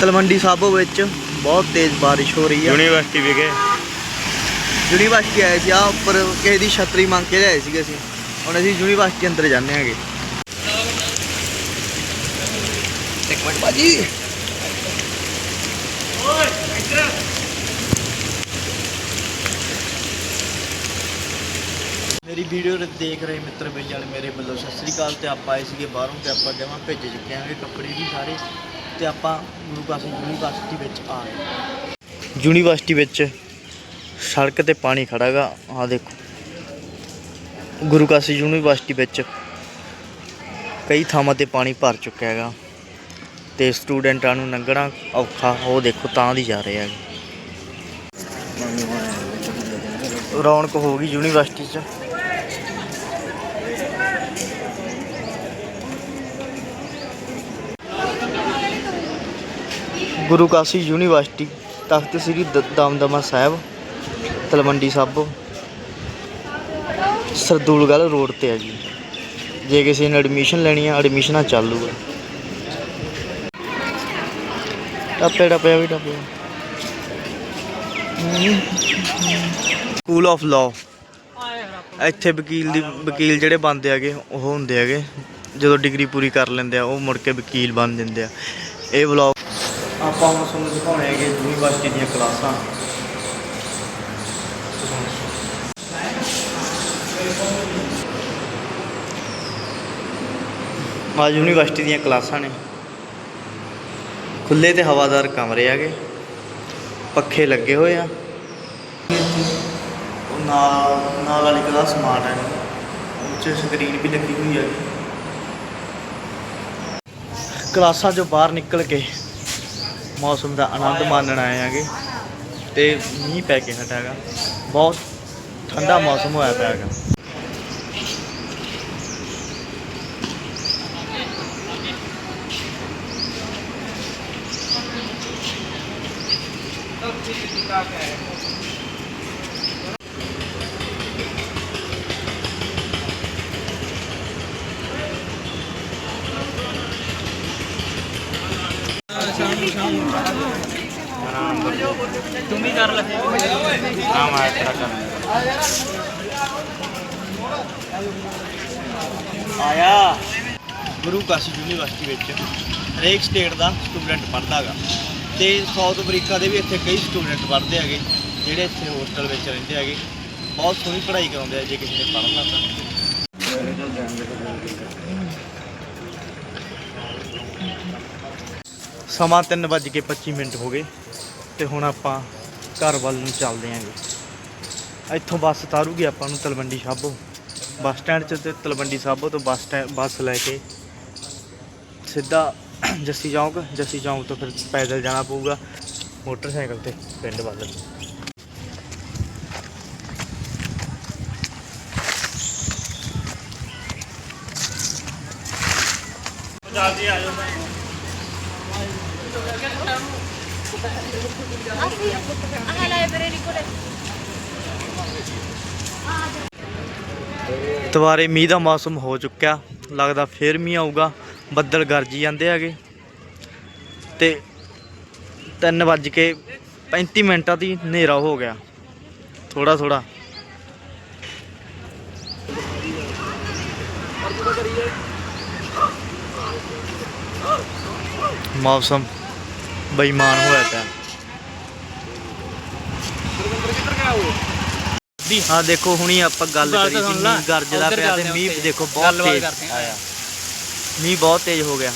ਤਲਵੰਡੀ ਸਾਬੋ ਵਿੱਚ ਬਹੁਤ ਤੇਜ਼ ਬਾਰਿਸ਼ ਹੋ ਰਹੀ ਆ। ਯੂਨੀਵਰਸਿਟੀ ਵਿਖੇ। ਯੂਨੀਵਰਸਿਟੀ ਆਏ ਸੀ ਆ ਉੱਪਰ ਕਿਸੇ ਦੀ ਛਤਰੀ ਮੰਗ ਕੇ ਲਿਆਏ ਸੀਗੇ ਅਸੀਂ। ਹੁਣ ਅਸੀਂ ਯੂਨੀਵਰਸਿਟੀ ਅੰਦਰ ਜਾਂਦੇ ਹਾਂਗੇ। ਇੱਕ ਮਿੰਟ ਬਾਜੀ ਮੇਰੀ ਵੀਡੀਓ ਦੇਖ ਰਹੇ ਮਿੱਤਰ ਬੇਜਾਨ ਮੇਰੇ ਵੱਲੋਂ ਸਤਿ ਸ੍ਰੀ ਅਕਾਲ ਤੇ ਆਪਾਂ ਆਏ ਸੀਗੇ ਬਾਹਰੋਂ ਤੇ ਆਪਾਂ ਜਮਾਂ ਭੇਜ ਚੁੱਕੇ ਆਂਗੇ ਕੱਪੜੇ ਵੀ ਸਾਰੇ। ਤੇ ਆਪਾਂ ਗੁਰੂ ਕਾਸ਼ੀ ਯੂਨੀਵਰਸਿਟੀ ਵਿੱਚ ਆ ਗਏ। ਯੂਨੀਵਰਸਿਟੀ ਵਿੱਚ ਸੜਕ ਤੇ ਪਾਣੀ ਖੜਾਗਾ ਆ ਦੇਖੋ। ਗੁਰੂ ਕਾਸ਼ੀ ਯੂਨੀਵਰਸਿਟੀ ਵਿੱਚ ਕਈ ਥਾਵਾਂ ਤੇ ਪਾਣੀ ਭਰ ਚੁੱਕਿਆ ਹੈਗਾ। ਤੇ ਸਟੂਡੈਂਟਾਂ ਨੂੰ ਲੰਘਣਾ ਔਖਾ, ਉਹ ਦੇਖੋ ਤਾਂ ਦੀ ਜਾ ਰਿਹਾ ਹੈ ਰੌਣਕ ਹੋ ਗਈ ਯੂਨੀਵਰਸਿਟੀ 'ਚ। ਗੁਰੂ ਕਾਸ਼ੀ ਯੂਨੀਵਰਸਿਟੀ, ਤਖਤ ਸ੍ਰੀ ਦ- ਦਮਦਮਾ ਸਾਹਿਬ, ਤਲਵੰਡੀ ਸਾਬੋ ਸਰਦੂਲਗੜ੍ਹ ਰੋਡ ਤੇ ਹੈ ਜੀ। ਜੇ ਕਿਸੇ ਨੇ ਐਡਮਿਸ਼ਨ ਲੈਣੀ ਆ ਐਡਮਿਸ਼ਨਾਂ ਚਾਲੂ ਆ। ਟੱਪੇ ਟੱਪੇ, ਵੀ ਟੱਪੇ। ਸਕੂਲ ਆਫ ਲਾਅ ਇੱਥੇ ਵਕੀਲ ਦੀ, ਵਕੀਲ ਜਿਹੜੇ ਬਣਦੇ ਹੈਗੇ, ਉਹ ਹੁੰਦੇ ਹੈਗੇ। ਜਦੋਂ ਡਿਗਰੀ ਪੂਰੀ ਕਰ ਲੈਂਦੇ ਆ, ਉਹ ਮੁੜ ਕੇ ਵਕੀਲ ਬਣ ਜਾਂਦੇ ਆ। ਇਹ ਵਲੌਗ ਆਪਾਂ ਹੁਣ ਤੁਹਾਨੂੰ ਦਿਖਾਉਣੇ ਹੈਗੇ ਯੂਨੀਵਰਸਿਟੀ ਦੀਆਂ ਕਲਾਸਾਂ। ਆ ਯੂਨੀਵਰਸਿਟੀ ਦੀਆਂ ਕਲਾਸਾਂ ਨੇ। ਖੁੱਲੇ ਤੇ ਹਵਾਦਾਰ ਕਮਰੇ ਹੈਗੇ। ਪੱਖੇ ਲੱਗੇ ਹੋਏ ਆ। ਉਹ ਨਾਲ ਨਾਲ ਵਾਲੀ ਕਲਾਸ ਸਮਾਰਟ ਹੈ। ਉਹ 'ਚ ਸਕਰੀਨ ਵੀ ਲੱਗੀ ਹੋਈ ਹੈ। ਕਲਾਸਾਂ ਚੋਂ ਬਾਹਰ ਨਿਕਲ ਕੇ ਮੌਸਮ ਦਾ ਆਨੰਦ ਮਾਣਨ ਆਏ ਆਗੇ ਤੇ ਮੀਂਹ ਪੈ ਕੇ ਹਟਾਗਾ ਬਹੁਤ ਠੰਡਾ ਮੌਸਮ ਹੋਇਆ ਪਿਆ ਹੈਗਾ। ਤੂੰ ਵੀ ਕਰ ਲੈ ਹਾਂ ਮੈਂ ਤੇਰਾ ਕਰ ਆਇਆ। ਗੁਰੂ ਕਾਸ਼ੀ ਯੂਨੀਵਰਸਿਟੀ ਵਿੱਚ ਹਰੇਕ ਸਟੇਟ ਦਾ ਸਟੂਡੈਂਟ ਪੜ੍ਹਦਾ ਹੈਗਾ ਤੇ ਸਾਊਥ ਅਫਰੀਕਾ ਦੇ ਵੀ ਇੱਥੇ ਕਈ ਸਟੂਡੈਂਟ ਪੜ੍ਹਦੇ ਹੈਗੇ, ਜਿਹੜੇ ਇੱਥੇ ਹੋਸਟਲ ਵਿੱਚ ਰਹਿੰਦੇ ਹੈਗੇ। ਬਹੁਤ ਸੋਹਣੀ ਪੜ੍ਹਾਈ ਕਰਾਉਂਦੇ ਆ, ਜੇ ਕਿਸੇ ਨੇ ਪੜ੍ਹਨਾ ਤਾਂ ਸਮਾਂ 3:25 ਮਿੰਟ ਹੋ ਗਏ ਤੇ ਹੁਣ ਆਪਾਂ ਘਰ ਵੱਲ ਨੂੰ ਚੱਲਦੇ ਆਂਗੇ ਇੱਥੋਂ ਬੱਸ ਤਾਰੂਗੀ, ਆਪਾਂ ਨੂੰ ਤਲਵੰਡੀ ਸਾਬੋ। ਬੱਸ ਸਟੈਂਡ 'ਚ ਤੇ ਤਲਵੰਡੀ ਸਾਬੋ ਤੋਂ ਬੱਸ ਸਟੈਂਡ ਬੱਸ ਲੈ ਕੇ ਸਿੱਧਾ ਜੱਸੀ ਚੌਂਕ ਜੱਸੀ ਚੌਂਕ ਤੋਂ ਫਿਰ ਪੈਦਲ ਜਾਣਾ ਪਊਗਾ ਮੋਟਰਸਾਈਕਲ ਤੇ, ਪਿੰਡ ਵੱਲ। ਜਲਦੀ ਆ ਜਾਓ। Ah, library ko rin. ਦੁਬਾਰੇ ਮੀਂਹ ਦਾ ਮੌਸਮ ਹੋ ਚੁੱਕਿਆ। ਲੱਗਦਾ ਫੇਰ ਮੀਂਹ ਆਊਗਾ। ਬੱਦਲ ਗਰਜੀ ਜਾਂਦੇ ਹੈਗੇ। ਤੇ 3 ਵੱਜ ਕੇ 35 ਮਿੰਟਾਂ ਦੀ ਹਨੇਰਾ ਹੋ ਗਿਆ। ਥੋੜਾ ਥੋੜਾ ਮੌਸਮ ਬੇਈਮਾਨ ਹੋਇਆ ਪਿਆ ਵੀ ਹਾਂ ਦੇਖੋ ਹੁਣੀ ਆਪਾਂ ਗੱਲ ਗੱਲ ਕਰੀ ਤਾਂ ਸੀ ਸੁਣ ਲਾ। ਮੀਂਹ ਗਰਜਦਾ ਉੱਧਰ ਪਿਆ ਤੇ ਚੱਲਦੇ ਮੀਂਹ ਉੱਥੇ। ਦੇਖੋ ਬਹੁਤ ਗੱਲਬਾਤ ਤੇਜ਼ ਕਰਦੇ ਹਾਂ। ਆਇਆ ਮੀਂਹ ਬਹੁਤ ਤੇਜ਼ ਹੋ ਗਿਆ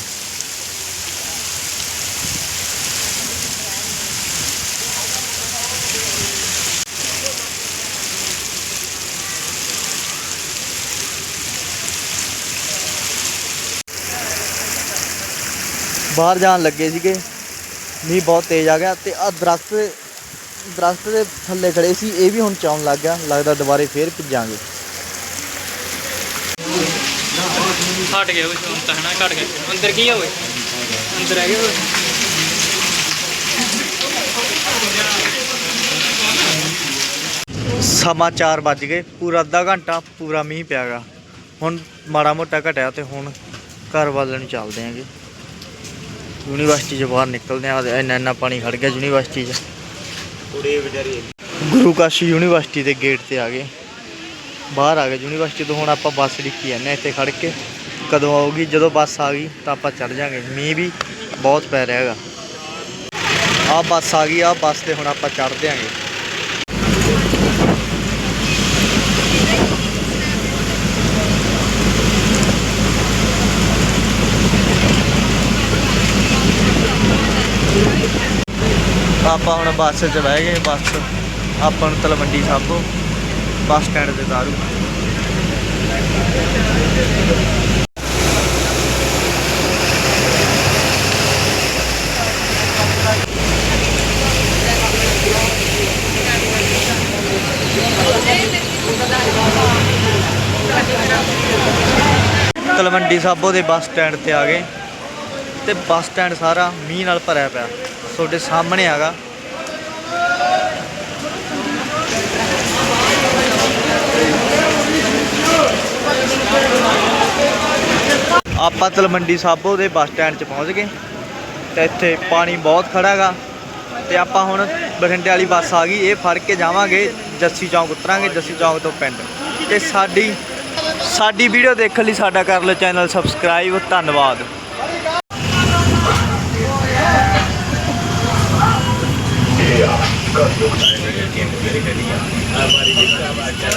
ਬਾਹਰ ਜਾਣ ਲੱਗੇ ਸੀਗੇ ਮੀਂਹ ਬਹੁਤ ਤੇਜ਼ ਆ ਗਿਆ ਤੇ ਆ ਦਰਖਤ ਦਰਖਤ ਦੇ ਥੱਲੇ ਖੜੇ ਸੀ ਇਹ ਵੀ ਹੁਣ ਚਾਉਣ ਲੱਗ ਗਿਆ। ਲੱਗਦਾ ਦੁਬਾਰੇ ਫੇਰ ਭਿੱਜਾਂਗੇ। ਹਟ ਗਏ ਉਹ ਹੁਣ ਤਾਂ ਹਨਾ ਘਟ ਗਏ ਅੰਦਰ ਕੀ ਆ ਓਏ? ਅੰਦਰ ਹੈਗੇ ਓਏ। ਸਮਾਂ 4 ਵੱਜ ਗਏ ਪੂਰਾ ਅੱਧਾ ਘੰਟਾ ਪੂਰਾ ਮੀਂਹ ਪਿਆਗਾ ਹੁਣ ਮਾੜਾ ਮੋਟਾ ਘਟਿਆ ਤੇ ਹੁਣ ਘਰ ਵੱਲ ਨੂੰ ਚੱਲਦੇ ਆਂਗੇ। ਯੂਨੀਵਰਸਿਟੀ ਚ ਬਾਹਰ ਨਿਕਲਦੇ ਆ ਇੰਨਾ ਇੰਨਾ ਪਾਣੀ ਖੜ ਗਿਆ ਯੂਨੀਵਰਸਿਟੀ ਚ। ਉਰੇ ਵਿਚਾਰੀ। ਗੁਰੂ ਕਾਸ਼ੀ ਯੂਨੀਵਰਸਿਟੀ ਦੇ ਗੇਟ ਤੇ ਆ ਗਏ। ਬਾਹਰ ਆ ਗਏ। ਯੂਨੀਵਰਸਿਟੀ ਤੋਂ ਹੁਣ ਆਪਾਂ ਬੱਸ ਡਿੱਕੀ ਜਾਂਦੇ ਇੱਥੇ ਖੜ ਕੇ। ਕਦੋਂ ਆਊਗੀ? ਜਦੋਂ ਬੱਸ ਆ ਗਈ ਤਾਂ ਆਪਾਂ ਚੜ ਜਾਾਂਗੇ। ਮੀਂਹ ਵੀ ਬਹੁਤ ਪੈ ਰਿਹਾ ਹੈਗਾ। ਆਹ ਬੱਸ ਆ ਗਈ। ਆਹ ਬੱਸ ਤੇ ਹੁਣ ਆਪਾਂ ਚੜ ਦਿਆਂਗੇ। ਆਪਾਂ ਹੁਣ ਬੱਸ 'ਚ ਬਹਿ ਗਏ, ਬੱਸ ਆਪਾਂ ਨੂੰ ਤਲਵੰਡੀ ਸਾਬੋ, ਬੱਸ ਸਟੈਂਡ ਤੇ ਤਾਰੂ ਤਲਵੰਡੀ ਸਾਬੋ ਦੇ ਬੱਸ ਸਟੈਂਡ ਤੇ ਆ ਗਏ। ਤੇ ਬੱਸ ਸਟੈਂਡ ਸਾਰਾ ਮੀਂਹ ਨਾਲ ਭਰਿਆ ਪਿਆ। ਤੁਹਾਡੇ ਸਾਹਮਣੇ ਹੈਗਾ। ਆਪਾਂ ਤਲਵੰਡੀ ਸਾਬੋ ਦੇ ਬੱਸ ਸਟੈਂਡ 'ਚ ਪਹੁੰਚ ਗਏ। ਤੇ ਇੱਥੇ ਪਾਣੀ ਬਹੁਤ ਖੜਾ ਹੈਗਾ। ਤੇ ਆਪਾਂ ਹੁਣ ਬਠਿੰਡੇ ਵਾਲੀ ਬੱਸ ਆ ਗਈ। ਇਹ ਫੜ ਕੇ ਜਾਵਾਂਗੇ, ਜੱਸੀ ਚੌਂਕ ਉਤਰਾਂਗੇ, ਜੱਸੀ ਚੌਂਕ ਤੋਂ ਪਿੰਡ। ਤੇ ਸਾਡੀ ਸਾਡੀ ਵੀਡੀਓ ਦੇਖਣ ਲਈ ਸਾਡਾ ਕਰ ਲਓ ਚੈਨਲ ਸਬਸਕ੍ਰਾਈਬ। ਧੰਨਵਾਦ। ਆ ਬਾਰੀ ਜਿੱਕਾ ਬਾਜਾ